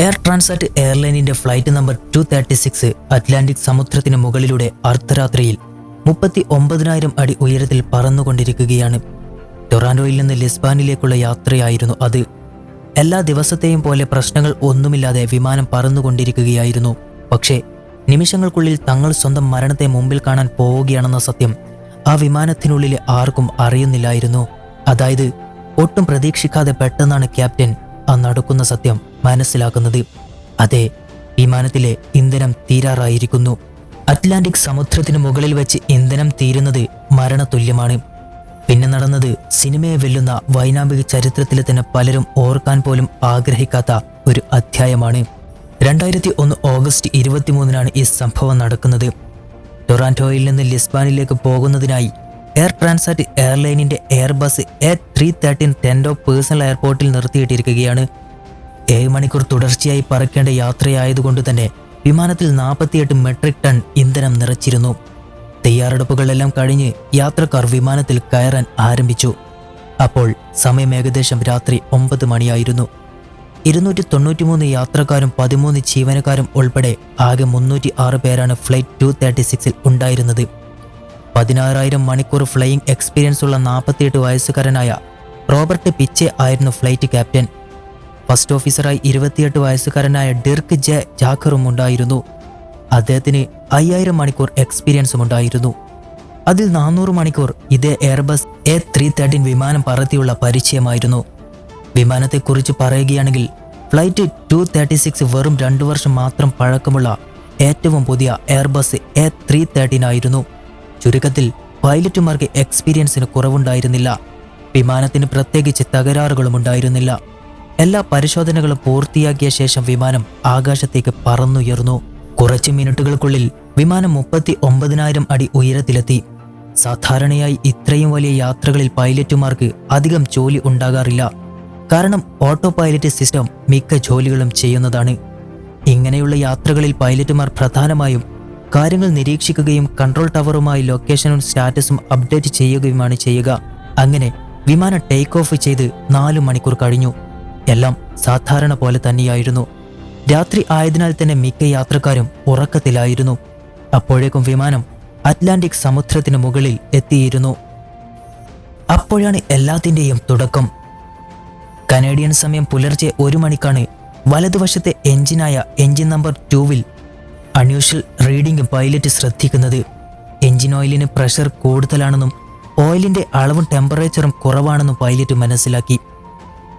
Air Transat എയർലൈനിന്റെ flight number two thirty six Atlantic സമുദ്രത്തിന് മുകളിലൂടെ അർദ്ധരാത്രിയിൽ മുപ്പത്തി ഒമ്പതിനായിരം അടി ഉയരത്തിൽ പറന്നുകൊണ്ടിരിക്കുകയാണ്. ടൊറാൻഡോയിൽ നിന്ന് ലിസ്ബാനിലേക്കുള്ള യാത്രയായിരുന്നു അത്. എല്ലാ ദിവസത്തെയും പോലെ പ്രശ്നങ്ങൾ ഒന്നുമില്ലാതെ വിമാനം പറന്നുകൊണ്ടിരിക്കുകയായിരുന്നു. പക്ഷേ നിമിഷങ്ങൾക്കുള്ളിൽ തങ്ങൾ സ്വന്തം മരണത്തെ മുമ്പിൽ കാണാൻ പോവുകയാണെന്ന സത്യം ആ വിമാനത്തിനുള്ളിലെ ആർക്കും അറിയുന്നില്ലായിരുന്നു. അതായത് ഒട്ടും പ്രതീക്ഷിക്കാതെ പെട്ടെന്നാണ് ക്യാപ്റ്റൻ ആ നടക്കുന്ന സത്യം. മനസ്സിലാക്കുന്നത്. അതെ വിമാനത്തിലെ ഇന്ധനം തീരാറായിരിക്കുന്നു. അറ്റ്ലാന്റിക് സമുദ്രത്തിന് മുകളിൽ വെച്ച് ഇന്ധനം തീരുന്നത് മരണതുല്യമാണ്. പിന്നെ നടന്നത് സിനിമയെ വെല്ലുന്ന വൈനാമിക ചരിത്രത്തിലെ തന്നെ പലരും ഓർക്കാൻ പോലും ആഗ്രഹിക്കാത്ത ഒരു അധ്യായമാണ്. രണ്ടായിരത്തി ഒന്ന് ഓഗസ്റ്റ് ഇരുപത്തിമൂന്നിനാണ് ഈ സംഭവം നടക്കുന്നത്. ടൊറാന്റോയിൽ നിന്ന് ലിസ്ബാനിലേക്ക് പോകുന്നതിനായി എയർ ട്രാൻസാറ്റ് എയർലൈനിന്റെ എയർബസ് എ ത്രീ തേർട്ടീൻ ടെൻഡോ പേഴ്സണൽ എയർപോർട്ടിൽ നിർത്തിയിട്ടിരിക്കുകയാണ്. ഏഴ് മണിക്കൂർ തുടർച്ചയായി പറക്കേണ്ട യാത്രയായതുകൊണ്ട് തന്നെ വിമാനത്തിൽ നാൽപ്പത്തിയെട്ട് മെട്രിക് ടൺ ഇന്ധനം നിറച്ചിരുന്നു. തയ്യാറെടുപ്പുകളെല്ലാം കഴിഞ്ഞ് യാത്രക്കാർ വിമാനത്തിൽ കയറാൻ ആരംഭിച്ചു. അപ്പോൾ സമയം ഏകദേശം രാത്രി ഒമ്പത് മണിയായിരുന്നു. ഇരുന്നൂറ്റി തൊണ്ണൂറ്റിമൂന്ന് യാത്രക്കാരും പതിമൂന്ന് ജീവനക്കാരും ഉൾപ്പെടെ ആകെ മുന്നൂറ്റി ആറ് പേരാണ് ഫ്ലൈറ്റ് ടു തേർട്ടി സിക്സിൽ ഉണ്ടായിരുന്നത്. പതിനാറായിരം മണിക്കൂർ ഫ്ലൈയിങ് എക്സ്പീരിയൻസ് ഉള്ള നാൽപ്പത്തിയെട്ട് വയസ്സുകാരനായ റോബർട്ട് പിച്ചെ ആയിരുന്നു ഫ്ലൈറ്റ് ക്യാപ്റ്റൻ. ഫസ്റ്റ് ഓഫീസറായി ഇരുപത്തിയെട്ട് വയസ്സുകാരനായ ഡിർക്ക് ജെ ജാക്കറും ഉണ്ടായിരുന്നു. അദ്ദേഹത്തിന് അയ്യായിരം മണിക്കൂർ എക്സ്പീരിയൻസും ഉണ്ടായിരുന്നു. അതിൽ നാനൂറ് മണിക്കൂർ ഇതേ എയർബസ് എ ത്രീ തേർട്ടീൻ വിമാനം പറത്തിയുള്ള പരിചയമായിരുന്നു. വിമാനത്തെക്കുറിച്ച് പറയുകയാണെങ്കിൽ ഫ്ലൈറ്റ് ടു തേർട്ടി സിക്സ് വെറും രണ്ടു വർഷം മാത്രം പഴക്കമുള്ള ഏറ്റവും പുതിയ എയർബസ് എ ത്രീ തേർട്ടീൻ ആയിരുന്നു. ചുരുക്കത്തിൽ പൈലറ്റുമാർക്ക് എക്സ്പീരിയൻസിന് കുറവുണ്ടായിരുന്നില്ല. വിമാനത്തിന് പ്രത്യേകിച്ച് തകരാറുകളും ഉണ്ടായിരുന്നില്ല എല്ലാ പരിശോധനകളും പൂർത്തിയാക്കിയ ശേഷം വിമാനം ആകാശത്തേക്ക് പറന്നുയർന്നു. കുറച്ച് മിനിറ്റുകൾക്കുള്ളിൽ വിമാനം മുപ്പത്തി ഒമ്പതിനായിരം അടി ഉയരത്തിലെത്തി. സാധാരണയായി ഇത്രയും വലിയ യാത്രകളിൽ പൈലറ്റുമാർക്ക് അധികം ജോലി ഉണ്ടാകാറില്ല. കാരണം ഓട്ടോ പൈലറ്റ് സിസ്റ്റം മിക്ക ജോലികളും ചെയ്യുന്നതാണ്. ഇങ്ങനെയുള്ള യാത്രകളിൽ പൈലറ്റുമാർ പ്രധാനമായും കാര്യങ്ങൾ നിരീക്ഷിക്കുകയും കൺട്രോൾ ടവറുമായി ലൊക്കേഷനും സ്റ്റാറ്റസും അപ്ഡേറ്റ് ചെയ്യുകയുമാണ് ചെയ്യുക. അങ്ങനെ വിമാനം ടേക്ക് ഓഫ് ചെയ്ത് നാലു മണിക്കൂർ കഴിഞ്ഞു. എല്ലാം സാധാരണ പോലെ തന്നെയായിരുന്നു. രാത്രി ആയതിനാൽ തന്നെ മിക്ക യാത്രക്കാരും ഉറക്കത്തിലായിരുന്നു. അപ്പോഴേക്കും വിമാനം അറ്റ്ലാന്റിക് സമുദ്രത്തിന് മുകളിൽ എത്തിയിരുന്നു. അപ്പോഴാണ് എല്ലാത്തിന്റെയും തുടക്കം. കനേഡിയൻ സമയം പുലർച്ചെ ഒരു മണിക്കാണ് വലതുവശത്തെ എഞ്ചിനായ എഞ്ചിൻ നമ്പർ ടൂവിൽ അൺയൂഷ്വൽ റീഡിംഗ് പൈലറ്റ് ശ്രദ്ധിക്കുന്നത്. എഞ്ചിൻ ഓയിലിന് പ്രഷർ കൂടുതലാണെന്നും ഓയിലിന്റെ അളവും ടെമ്പറേച്ചറും കുറവാണെന്നും പൈലറ്റ് മനസ്സിലാക്കി.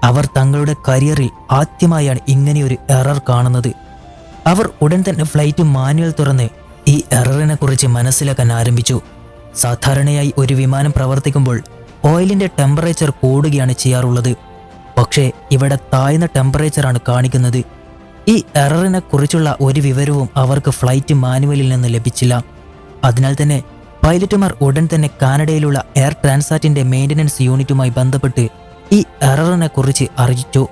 അവർ തങ്ങളുടെ കരിയറിൽ ആദ്യമായാണ് ഇങ്ങനെയൊരു എറർ കാണുന്നത്. അവർ ഉടൻ തന്നെ ഫ്ലൈറ്റ് മാനുവൽ തുറന്ന് ഈ എററിനെ കുറിച്ച് മനസ്സിലാക്കാൻ ആരംഭിച്ചു. സാധാരണയായി ഒരു വിമാനം പ്രവർത്തിക്കുമ്പോൾ ഓയിലിന്റെ ടെമ്പറേച്ചർ കൂടുകയാണ് ചെയ്യാറുള്ളത്. പക്ഷേ ഇവിടെ താഴ്ന്ന ടെമ്പറേച്ചറാണ് കാണിക്കുന്നത്. ഈ എററിനെ കുറിച്ചുള്ള ഒരു വിവരവും അവർക്ക് ഫ്ലൈറ്റ് മാനുവലിൽ നിന്ന് ലഭിച്ചില്ല. അതിനാൽ തന്നെ പൈലറ്റുമാർ ഉടൻ തന്നെ കാനഡയിലുള്ള എയർ ട്രാൻസാറ്റിന്റെ മെയിന്റനൻസ് യൂണിറ്റുമായി ബന്ധപ്പെട്ട് ഈ എററിനെ കുറിച്ച് അറിയിച്ചു.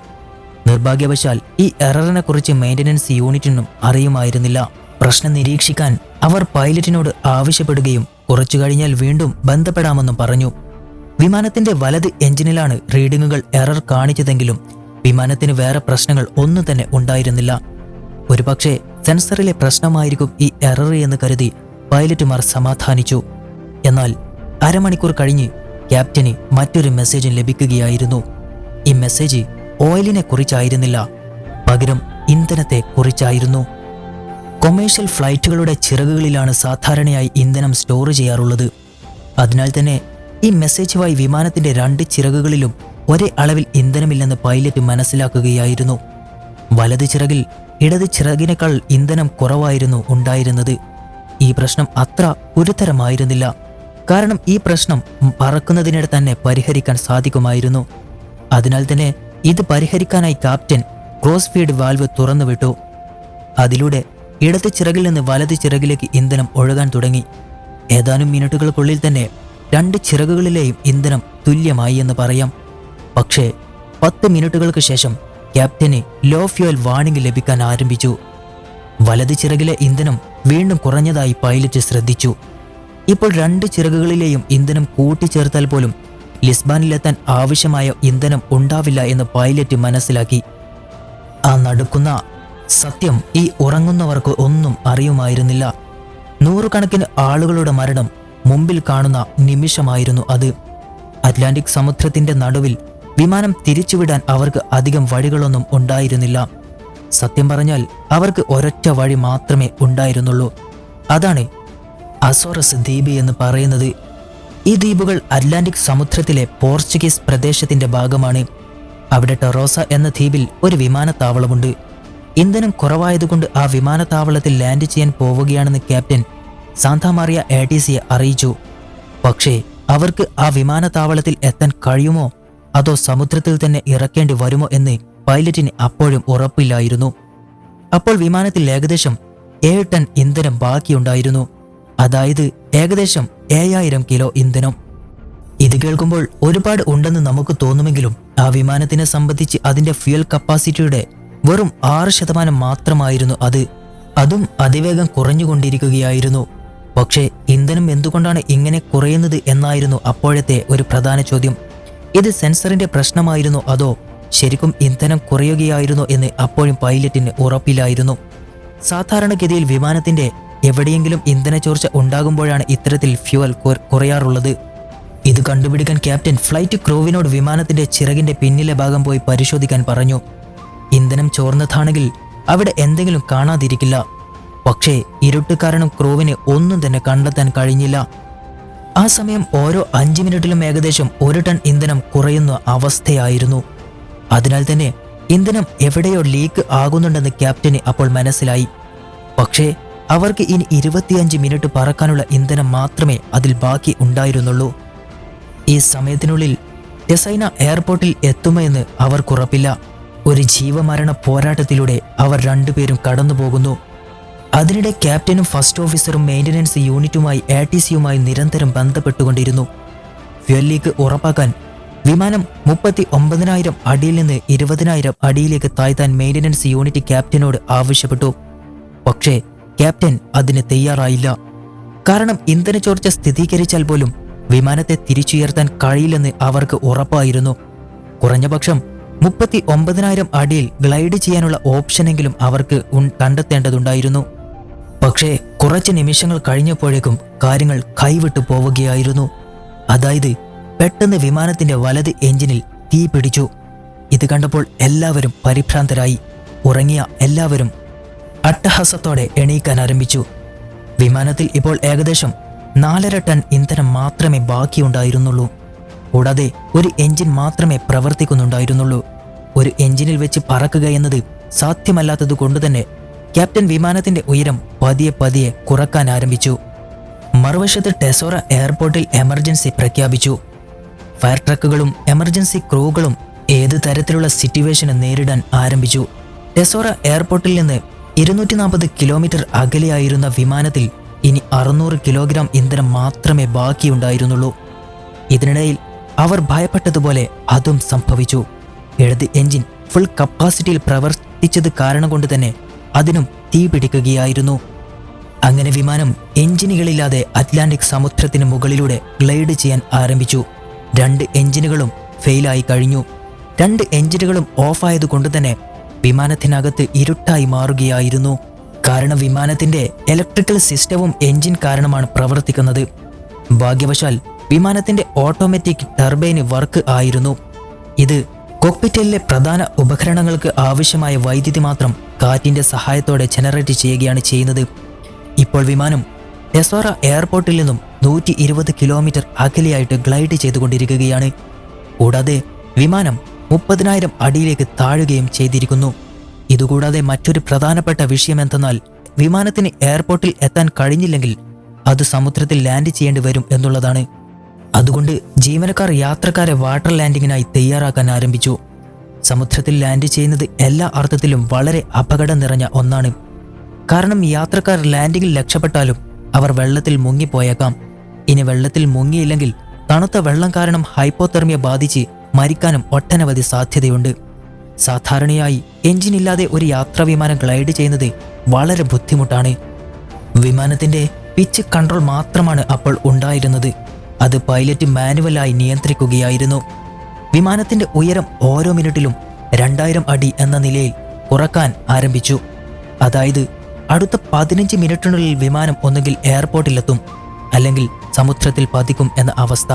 നിർഭാഗ്യവശാൽ ഈ എററിനെ കുറിച്ച് മെയിന്റനൻസ് യൂണിറ്റിനും അറിയുമായിരുന്നില്ല. പ്രശ്നം നിരീക്ഷിക്കാൻ അവർ പൈലറ്റിനോട് ആവശ്യപ്പെടുകയും കുറച്ചു കഴിഞ്ഞാൽ വീണ്ടും ബന്ധപ്പെടാമെന്നും പറഞ്ഞു. വിമാനത്തിന്റെ വലത് എഞ്ചിനിലാണ് റീഡിങ്ങുകൾ എറർ കാണിച്ചതെങ്കിലും വിമാനത്തിന് വേറെ പ്രശ്നങ്ങൾ ഒന്നും തന്നെ ഉണ്ടായിരുന്നില്ല. ഒരുപക്ഷെ സെൻസറിലെ പ്രശ്നമായിരിക്കും ഈ എറർ എന്ന് കരുതി പൈലറ്റുമാർ സമാധാനിച്ചു. എന്നാൽ അരമണിക്കൂർ കഴിഞ്ഞ് ക്യാപ്റ്റന് മറ്റൊരു മെസ്സേജ് ലഭിക്കുകയായിരുന്നു. ഈ മെസ്സേജ് ഓയിലിനെ കുറിച്ചായിരുന്നില്ല പകരം ഇന്ധനത്തെ കുറിച്ചായിരുന്നു. കൊമേഴ്ഷ്യൽ ഫ്ലൈറ്റുകളുടെ ചിറകുകളിലാണ് സാധാരണയായി ഇന്ധനം സ്റ്റോർ ചെയ്യാറുള്ളത്. അതിനാൽ തന്നെ ഈ മെസ്സേജുമായി വിമാനത്തിന്റെ രണ്ട് ചിറകുകളിലും ഒരേ അളവിൽ ഇന്ധനമില്ലെന്ന് പൈലറ്റ് മനസ്സിലാക്കുകയായിരുന്നു. വലത് ചിറകിൽ ഇടത് ചിറകിനേക്കാൾ ഇന്ധനം കുറവായിരുന്നു ഉണ്ടായിരുന്നത്. ഈ പ്രശ്നം അത്ര ഗുരുതരമായിരുന്നില്ല. കാരണം ഈ പ്രശ്നം പറക്കുന്നതിനിടെ തന്നെ പരിഹരിക്കാൻ സാധിക്കുമായിരുന്നു. അതിനാൽ തന്നെ ഇത് പരിഹരിക്കാനായി ക്യാപ്റ്റൻ ക്രോസ് ഫീഡ് വാൽവ് തുറന്നുവിട്ടു. അതിലൂടെ ഇടത് ചിറകിൽ നിന്ന് വലത് ചിറകിലേക്ക് ഇന്ധനം ഒഴുകാൻ തുടങ്ങി. ഏതാനും മിനിറ്റുകൾക്കുള്ളിൽ തന്നെ രണ്ട് ചിറകുകളിലെയും ഇന്ധനം തുല്യമായി എന്ന് പറയാം. പക്ഷേ പത്ത് മിനിറ്റുകൾക്ക് ശേഷം ക്യാപ്റ്റന് ലോ ഫ്യൂൽ വാണിംഗ് ലഭിക്കാൻ ആരംഭിച്ചു. വലത് ചിറകിലെ ഇന്ധനം വീണ്ടും കുറഞ്ഞതായി പൈലറ്റ് ശ്രദ്ധിച്ചു. ഇപ്പോൾ രണ്ട് ചിറകുകളിലെയും ഇന്ധനം കൂട്ടിച്ചേർത്താൽ പോലും ലിസ്ബാനിലെത്താൻ ആവശ്യമായ ഇന്ധനം ഉണ്ടാവില്ല എന്ന് പൈലറ്റ് മനസ്സിലാക്കി. ആ നടുക്കുന്ന സത്യം ഈ ഉറങ്ങുന്നവർക്ക് ഒന്നും അറിയുമായിരുന്നില്ല. നൂറുകണക്കിന് ആളുകളുടെ മരണം മുമ്പിൽ കാണുന്ന നിമിഷമായിരുന്നു അത്. അറ്റ്ലാന്റിക് സമുദ്രത്തിന്റെ നടുവിൽ വിമാനം തിരിച്ചുവിടാൻ അവർക്ക് അധികം വഴികളൊന്നും ഉണ്ടായിരുന്നില്ല. സത്യം പറഞ്ഞാൽ അവർക്ക് ഒരൊറ്റ വഴി മാത്രമേ ഉണ്ടായിരുന്നുള്ളൂ. അതാണ് അസോറസ് ദ്വീപ് എന്ന് പറയുന്നത് ഈ ദ്വീപുകൾ അറ്റ്ലാന്റിക് സമുദ്രത്തിലെ പോർച്ചുഗീസ് പ്രദേശത്തിന്റെ ഭാഗമാണ്. അവിടെ ടെറോസ എന്ന ദ്വീപിൽ ഒരു വിമാനത്താവളമുണ്ട്. ഇന്ധനം കുറവായതുകൊണ്ട് ആ വിമാനത്താവളത്തിൽ ലാൻഡ് ചെയ്യാൻ പോവുകയാണെന്ന് ക്യാപ്റ്റൻ സാന്താമാറിയ എഡിസിയെ അറിയിച്ചു. പക്ഷേ അവർക്ക് ആ വിമാനത്താവളത്തിൽ എത്താൻ കഴിയുമോ? അതോ സമുദ്രത്തിൽ തന്നെ ഇറക്കേണ്ടി വരുമോ എന്ന് പൈലറ്റിന് അപ്പോഴും ഉറപ്പില്ലായിരുന്നു. അപ്പോൾ വിമാനത്തിൽ ഏകദേശം ഏഴ് ടൺ ഇന്ധനം ബാക്കിയുണ്ടായിരുന്നു. അതായത് ഏകദേശം ഏഴായിരം കിലോ ഇന്ധനം. ഇത് കേൾക്കുമ്പോൾ ഒരുപാട് ഉണ്ടെന്ന് നമുക്ക് തോന്നുമെങ്കിലും ആ വിമാനത്തിനെ സംബന്ധിച്ച് അതിന്റെ ഫ്യൂൽ കപ്പാസിറ്റിയുടെ വെറും ആറ് ശതമാനം മാത്രമായിരുന്നു അത്. അതും അതിവേഗം കുറഞ്ഞുകൊണ്ടിരിക്കുകയായിരുന്നു. പക്ഷേ ഇന്ധനം എന്തുകൊണ്ടാണ് ഇങ്ങനെ കുറയുന്നത് എന്നായിരുന്നു അപ്പോഴത്തെ ഒരു പ്രധാന ചോദ്യം. ഇത് സെൻസറിന്റെ പ്രശ്നമായിരുന്നു അതോ ശരിക്കും ഇന്ധനം കുറയുകയായിരുന്നോ എന്ന് അപ്പോഴും പൈലറ്റിന് ഉറപ്പില്ലായിരുന്നു സാധാരണഗതിയിൽ വിമാനത്തിന്റെ എവിടെയെങ്കിലും ഇന്ധന ചോർച്ച ഉണ്ടാകുമ്പോഴാണ് ഇത്തരത്തിൽ ഫ്യൂവൽ കുറയാറുള്ളത്. ഇത് കണ്ടുപിടിക്കാൻ ക്യാപ്റ്റൻ ഫ്ലൈറ്റ് ക്രൂവിനോട് വിമാനത്തിന്റെ ചിറകിന്റെ പിന്നിലെ ഭാഗം പോയി പരിശോധിക്കാൻ പറഞ്ഞു. ഇന്ധനം ചോർന്നതാണെങ്കിൽ അവിടെ എന്തെങ്കിലും കാണാതിരിക്കില്ല. പക്ഷേ ഇരുട്ട് കാരണം ക്രൂവിന് ഒന്നും തന്നെ കണ്ടെത്താൻ കഴിഞ്ഞില്ല. ആ സമയം ഓരോ അഞ്ച് മിനിറ്റിലും ഏകദേശം ഒരു ടൺ ഇന്ധനം കുറയുന്ന അവസ്ഥയായിരുന്നു. അതിനാൽ തന്നെ ഇന്ധനം എവിടെയോ ലീക്ക് ആകുന്നുണ്ടെന്ന് ക്യാപ്റ്റന് അപ്പോൾ മനസ്സിലായി. പക്ഷേ അവർക്ക് ഇനി ഇരുപത്തിയഞ്ച് മിനിറ്റ് പറക്കാനുള്ള ഇന്ധനം മാത്രമേ അതിൽ ബാക്കി ഉണ്ടായിരുന്നുള്ളൂ. ഈ സമയത്തിനുള്ളിൽ ടെസൈന എയർപോർട്ടിൽ എത്തുമെന്ന് അവർക്കുറപ്പില്ല ഒരു ജീവമരണ പോരാട്ടത്തിലൂടെ അവർ രണ്ടുപേരും കടന്നുപോകുന്നു. അതിനിടെ ക്യാപ്റ്റനും ഫസ്റ്റ് ഓഫീസറും മെയിന്റനൻസ് യൂണിറ്റുമായി എ ടി സിയുമായി നിരന്തരം ബന്ധപ്പെട്ടുകൊണ്ടിരുന്നു. ഫ്യുവൽ ലീക്ക് ഉറപ്പാക്കാൻ വിമാനം മുപ്പത്തി ഒമ്പതിനായിരം അടിയിൽ നിന്ന് ഇരുപതിനായിരം അടിയിലേക്ക് താഴ്ത്താൻ മെയിന്റനൻസ് യൂണിറ്റ് ക്യാപ്റ്റനോട് ആവശ്യപ്പെട്ടു. പക്ഷേ ക്യാപ്റ്റൻ അതിന് തയ്യാറായില്ല. കാരണം ഇന്ധന ചോർച്ച സ്ഥിരീകരിച്ചാൽ പോലും വിമാനത്തെ തിരിച്ചുയർത്താൻ കഴിയില്ലെന്ന് അവർക്ക് ഉറപ്പായിരുന്നു. കുറഞ്ഞപക്ഷം മുപ്പത്തി ഒമ്പതിനായിരം അടിയിൽ ഗ്ലൈഡ് ചെയ്യാനുള്ള ഓപ്ഷനെങ്കിലും അവർക്ക് കണ്ടെത്തേണ്ടതുണ്ടായിരുന്നു. പക്ഷേ കുറച്ച് നിമിഷങ്ങൾ കഴിഞ്ഞപ്പോഴേക്കും കാര്യങ്ങൾ കൈവിട്ടു പോവുകയായിരുന്നു. അതായത് പെട്ടെന്ന് വിമാനത്തിന്റെ വലത് എഞ്ചിനിൽ തീ പിടിച്ചു ഇത് കണ്ടപ്പോൾ എല്ലാവരും പരിഭ്രാന്തരായി. ഉറങ്ങിയ എല്ലാവരും അട്ടഹാസത്തോടെ എണീക്കാൻ ആരംഭിച്ചു. വിമാനത്തിൽ ഇപ്പോൾ ഏകദേശം നാലര ടൺ ഇന്ധനം മാത്രമേ ബാക്കിയുണ്ടായിരുന്നുള്ളൂ. കൂടാതെ ഒരു എഞ്ചിൻ മാത്രമേ പ്രവർത്തിക്കുന്നുണ്ടായിരുന്നുള്ളൂ. ഒരു എഞ്ചിനിൽ വെച്ച് പറക്കുക എന്നത് സാധ്യമല്ലാത്തത് കൊണ്ടുതന്നെ ക്യാപ്റ്റൻ വിമാനത്തിന്റെ ഉയരം പതിയെ പതിയെ കുറയ്ക്കാൻ ആരംഭിച്ചു. മറുവശത്ത് ടെസോറ എയർപോർട്ടിൽ എമർജൻസി പ്രഖ്യാപിച്ചു. ഫയർ ട്രക്കുകളും എമർജൻസി ക്രൂകളും ഏത് തരത്തിലുള്ള സിറ്റുവേഷന് നേരിടാൻ ആരംഭിച്ചു. ടെസോറ എയർപോർട്ടിൽ നിന്ന് ഇരുന്നൂറ്റി നാൽപ്പത് കിലോമീറ്റർ അകലെയായിരുന്ന വിമാനത്തിൽ ഇനി അറുന്നൂറ് കിലോഗ്രാം ഇന്ധനം മാത്രമേ ബാക്കിയുണ്ടായിരുന്നുള്ളൂ. ഇതിനിടയിൽ അവർ ഭയപ്പെട്ടതുപോലെ അതും സംഭവിച്ചു. ഇടത് എഞ്ചിൻ ഫുൾ കപ്പാസിറ്റിയിൽ പ്രവർത്തിച്ചത് കാരണം കൊണ്ട് തന്നെ അതിനും തീ പിടിക്കുകയായിരുന്നു. അങ്ങനെ വിമാനം എഞ്ചിനുകളില്ലാതെ അറ്റ്ലാന്റിക് സമുദ്രത്തിന് മുകളിലൂടെ ഗ്ലൈഡ് ചെയ്യാൻ ആരംഭിച്ചു. രണ്ട് എഞ്ചിനുകളും ഫെയിലായി കഴിഞ്ഞു. രണ്ട് എഞ്ചിനുകളും ഓഫായതുകൊണ്ട് തന്നെ വിമാനത്തിനകത്ത് ഇരുട്ടായി മാറുകയായിരുന്നു. കാരണം വിമാനത്തിന്റെ ഇലക്ട്രിക്കൽ സിസ്റ്റവും എഞ്ചിൻ കാരണമാണ് പ്രവർത്തിക്കുന്നത്. ഭാഗ്യവശാൽ വിമാനത്തിന്റെ ഓട്ടോമാറ്റിക് ടർബൈന് വർക്ക് ആയിരുന്നു. ഇത് കോക്പിറ്റലിലെ പ്രധാന ഉപകരണങ്ങൾക്ക് ആവശ്യമായ വൈദ്യുതി മാത്രം കാറ്റിന്റെ സഹായത്തോടെ ജനറേറ്റ് ചെയ്യുകയാണ് ചെയ്യുന്നത്. ഇപ്പോൾ വിമാനം ടെസോറ എയർപോർട്ടിൽ നിന്നും നൂറ്റി കിലോമീറ്റർ അകലെയായിട്ട് ഗ്ലൈഡ് ചെയ്തുകൊണ്ടിരിക്കുകയാണ്. കൂടാതെ വിമാനം മുപ്പതിനായിരം അടിയിലേക്ക് താഴുകയും ചെയ്തിരിക്കുന്നു. ഇതുകൂടാതെ മറ്റൊരു പ്രധാനപ്പെട്ട വിഷയം എന്തെന്നാൽ വിമാനത്തിന് എയർപോർട്ടിൽ എത്താൻ കഴിഞ്ഞില്ലെങ്കിൽ അത് സമുദ്രത്തിൽ ലാൻഡ് ചെയ്യേണ്ടി വരും എന്നുള്ളതാണ്. അതുകൊണ്ട് ജീവനക്കാർ യാത്രക്കാരെ വാട്ടർ ലാൻഡിങ്ങിനായി തയ്യാറാക്കാൻ ആരംഭിച്ചു. സമുദ്രത്തിൽ ലാൻഡ് ചെയ്യുന്നത് എല്ലാ അർത്ഥത്തിലും വളരെ അപകടം നിറഞ്ഞ ഒന്നാണ്. കാരണം യാത്രക്കാർ ലാൻഡിങ്ങിൽ രക്ഷപ്പെട്ടാലും അവർ വെള്ളത്തിൽ മുങ്ങിപ്പോയേക്കാം. ഇനി വെള്ളത്തിൽ മുങ്ങിയില്ലെങ്കിൽ തണുത്ത വെള്ളം കാരണം ഹൈപ്പോതെർമിയ ബാധിച്ച് മരിക്കാനും ഒട്ടനവധി സാധ്യതയുണ്ട്. സാധാരണയായി എഞ്ചിൻ ഇല്ലാതെ ഒരു യാത്രാവിമാനം ഗ്ലൈഡ് ചെയ്യുന്നത് വളരെ ബുദ്ധിമുട്ടാണ്. വിമാനത്തിന്റെ പിച്ച് കൺട്രോൾ മാത്രമാണ് അപ്പോൾ ഉണ്ടായിരുന്നത്. അത് പൈലറ്റ് മാനുവലായി നിയന്ത്രിക്കുകയായിരുന്നു. വിമാനത്തിന്റെ ഉയരം ഓരോ മിനിറ്റിലും രണ്ടായിരം അടി എന്ന നിലയിൽ കുറയ്ക്കാൻ ആരംഭിച്ചു. അതായത് അടുത്ത പതിനഞ്ച് മിനിറ്റിനുള്ളിൽ വിമാനം ഒന്നുകിൽ എയർപോർട്ടിലെത്തും അല്ലെങ്കിൽ സമുദ്രത്തിൽ പതിക്കും എന്ന അവസ്ഥ.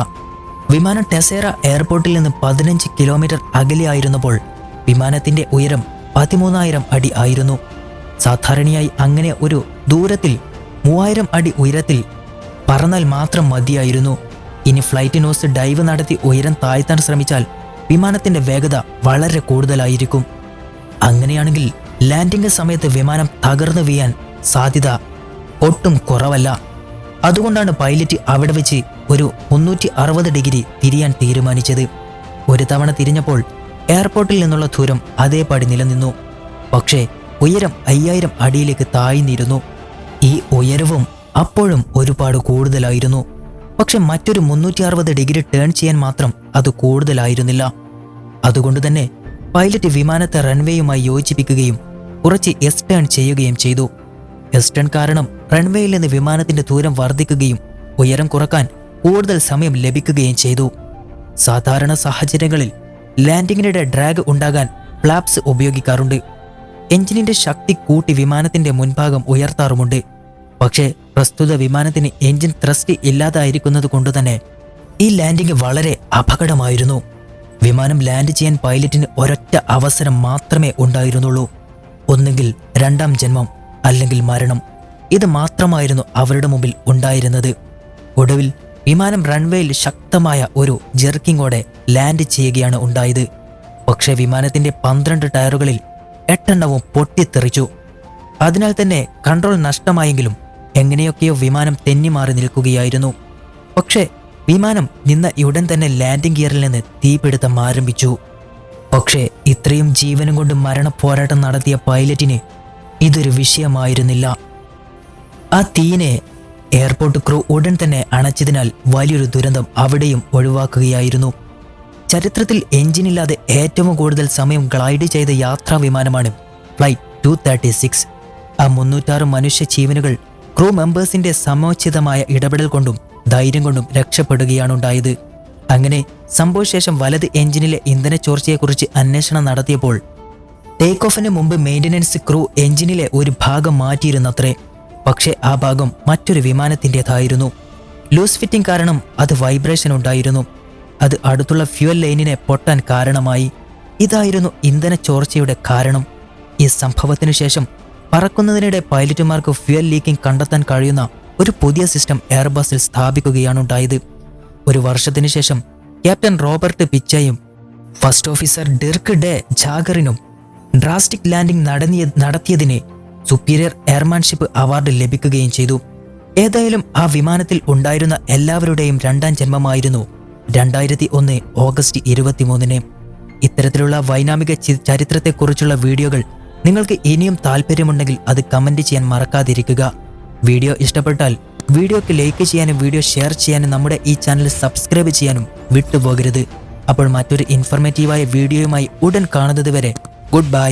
വിമാനം ടെസേറ എയർപോർട്ടിൽ നിന്ന് പതിനഞ്ച് കിലോമീറ്റർ അകലെയായിരുന്നപ്പോൾ വിമാനത്തിന്റെ ഉയരം പതിമൂന്നായിരം അടി ആയിരുന്നു. സാധാരണയായി അങ്ങനെ ഒരു ദൂരത്തിൽ മൂവായിരം അടി ഉയരത്തിൽ പറന്നാൽ മാത്രം മതിയായിരുന്നു. ഇനി ഫ്ലൈറ്റ് നോസ് ഡൈവ് നടത്തി ഉയരം താഴ്ത്താൻ ശ്രമിച്ചാൽ വിമാനത്തിന്റെ വേഗത വളരെ കൂടുതലായിരിക്കും. അങ്ങനെയാണെങ്കിൽ ലാൻഡിംഗ് സമയത്ത് വിമാനം തകർന്നു വീയാൻ സാധ്യത ഒട്ടും കുറവല്ല. അതുകൊണ്ടാണ് പൈലറ്റ് അവിടെ വെച്ച് ഒരു മുന്നൂറ്റി അറുപത് ഡിഗ്രി തിരിയാൻ തീരുമാനിച്ചത്. ഒരു തവണ തിരിഞ്ഞപ്പോൾ എയർപോർട്ടിൽ നിന്നുള്ള ദൂരം അതേപടി നിലനിന്നു. പക്ഷേ ഉയരം അയ്യായിരം അടിയിലേക്ക് താഴ്ന്നിരുന്നു. ഈ ഉയരവും അപ്പോഴും ഒരുപാട് കൂടുതലായിരുന്നു. പക്ഷെ മറ്റൊരു മുന്നൂറ്റി അറുപത് ഡിഗ്രി ടേൺ ചെയ്യാൻ മാത്രം അത് കൂടുതലായിരുന്നില്ല. അതുകൊണ്ട് തന്നെ പൈലറ്റ് വിമാനത്തെ റൺവേയുമായി യോജിപ്പിക്കുകയും കുറച്ച് എസ് ടേൺ ചെയ്യുകയും ചെയ്തു. എസ് ടേൺ കാരണം റൺവേയിൽ നിന്ന് വിമാനത്തിന്റെ ദൂരം വർദ്ധിക്കുകയും ഉയരം കുറയ്ക്കാൻ കൂടുതൽ സമയം ലഭിക്കുകയും ചെയ്തു. സാധാരണ സാഹചര്യങ്ങളിൽ ലാൻഡിങ്ങിനിടെ ഡ്രാഗ് ഉണ്ടാകാൻ ഫ്ലാപ്സ് ഉപയോഗിക്കാറുണ്ട്. എഞ്ചിനിന്റെ ശക്തി കൂട്ടി വിമാനത്തിന്റെ മുൻഭാഗം ഉയർത്താറുമുണ്ട്. പക്ഷേ പ്രസ്തുത വിമാനത്തിന് എഞ്ചിൻ ത്രസ്റ്റ് ഇല്ലാതായിരിക്കുന്നത് കൊണ്ടുതന്നെ ഈ ലാൻഡിംഗ് വളരെ അപകടമായിരുന്നു. വിമാനം ലാൻഡ് ചെയ്യാൻ പൈലറ്റിന് ഒരൊറ്റ അവസരം മാത്രമേ ഉണ്ടായിരുന്നുള്ളൂ. ഒന്നുകിൽ രണ്ടാം ജന്മം അല്ലെങ്കിൽ മരണം. ഇത് മാത്രമായിരുന്നു അവരുടെ മുമ്പിൽ ഉണ്ടായിരുന്നത്. ഒടുവിൽ വിമാനം റൺവേയിൽ ശക്തമായ ഒരു ജെർക്കിങ്ങോടെ ലാൻഡ് ചെയ്യുകയാണ് ഉണ്ടായത്. പക്ഷേ വിമാനത്തിന്റെ പന്ത്രണ്ട് ടയറുകളിൽ എട്ടെണ്ണവും പൊട്ടിത്തെറിച്ചു. അതിനാൽ തന്നെ കൺട്രോൾ നഷ്ടമായെങ്കിലും എങ്ങനെയൊക്കെയോ വിമാനം തെന്നിമാറി നിൽക്കുകയായിരുന്നു. പക്ഷേ വിമാനം നിന്ന ഉടൻ തന്നെ ലാൻഡിംഗ് ഗിയറിൽ നിന്ന് തീപിടുത്തം ആരംഭിച്ചു. പക്ഷേ ഇത്രയും ജീവനും കൊണ്ട് മരണ പോരാട്ടം നടത്തിയ പൈലറ്റിന് ഇതൊരു വിഷയമായിരുന്നില്ല. ആ തീനെ എയർപോർട്ട് ക്രൂ ഉടൻ തന്നെ അണച്ചതിനാൽ വലിയൊരു ദുരന്തം അവിടെയും ഒഴിവാക്കുകയായിരുന്നു. ചരിത്രത്തിൽ എഞ്ചിനില്ലാതെ ഏറ്റവും കൂടുതൽ സമയം ഗ്ലൈഡ് ചെയ്ത യാത്രാ വിമാനമാണ് ഫ്ലൈറ്റ് ടു തേർട്ടി സിക്സ്. ആ മുന്നൂറ്റാറ് മനുഷ്യ ജീവനുകൾ ക്രൂ മെമ്പേഴ്സിന്റെ സമോചിതമായ ഇടപെടൽ കൊണ്ടും ധൈര്യം കൊണ്ടും രക്ഷപ്പെടുകയാണുണ്ടായത്. അങ്ങനെ സംഭവശേഷം വലത് എഞ്ചിനിലെ ഇന്ധന ചോർച്ചയെക്കുറിച്ച് അന്വേഷണം നടത്തിയപ്പോൾ ടേക്ക് ഓഫിന് മുമ്പ് മെയിന്റനൻസ് ക്രൂ എഞ്ചിനിലെ ഒരു ഭാഗം മാറ്റിയിരുന്നത്രേ. പക്ഷേ ആ ഭാഗം മറ്റൊരു വിമാനത്തിന്റെതായിരുന്നു. ലൂസ് ഫിറ്റിംഗ് കാരണം അത് വൈബ്രേഷൻ ഉണ്ടായിരുന്നു. അത് അടുത്തുള്ള ഫ്യുവൽ ലൈനിനെ പൊട്ടാൻ കാരണമായി. ഇതായിരുന്നു ഇന്ധന ചോർച്ചയുടെ കാരണം. ഈ സംഭവത്തിനു ശേഷം പറക്കുന്നതിനിടെ പൈലറ്റുമാർക്ക് ഫ്യുവൽ ലീക്കിംഗ് കണ്ടെത്താൻ കഴിയുന്ന ഒരു പുതിയ സിസ്റ്റം എയർബസിൽ സ്ഥാപിക്കുകയാണുണ്ടായത് ഒരു വർഷത്തിനു ശേഷം ക്യാപ്റ്റൻ റോബർട്ട് പിച്ചയും ഫസ്റ്റ് ഓഫീസർ ഡിർക്ക് ഡെ ജാഗറിനും ഡ്രാസ്റ്റിക് ലാൻഡിംഗ് നടത്തിയതിനെ നടത്തിയതിന് സുപ്പീരിയർ എയർമാൻഷിപ്പ് അവാർഡ് ലഭിക്കുകയും ചെയ്തു. ഏതായാലും ആ വിമാനത്തിൽ ഉണ്ടായിരുന്ന എല്ലാവരുടെയും രണ്ടാം ജന്മമായിരുന്നു രണ്ടായിരത്തി ഒന്ന് ഓഗസ്റ്റ് ഇരുപത്തിമൂന്നിന്. ഇത്തരത്തിലുള്ള വൈനാമിക ചരിത്രത്തെക്കുറിച്ചുള്ള വീഡിയോകൾ നിങ്ങൾക്ക് ഇനിയും താല്പര്യമുണ്ടെങ്കിൽ അത് കമന്റ് ചെയ്യാൻ മറക്കാതിരിക്കുക. വീഡിയോ ഇഷ്ടപ്പെട്ടാൽ വീഡിയോക്ക് ലൈക്ക് ചെയ്യാനും വീഡിയോ ഷെയർ ചെയ്യാനും നമ്മുടെ ഈ ചാനൽ സബ്സ്ക്രൈബ് ചെയ്യാനും വിട്ടുപോകരുത്. അപ്പോൾ മറ്റൊരു ഇൻഫർമേറ്റീവായ വീഡിയോയുമായി ഉടൻ കാണുന്നത് വരെ ഗുഡ് ബൈ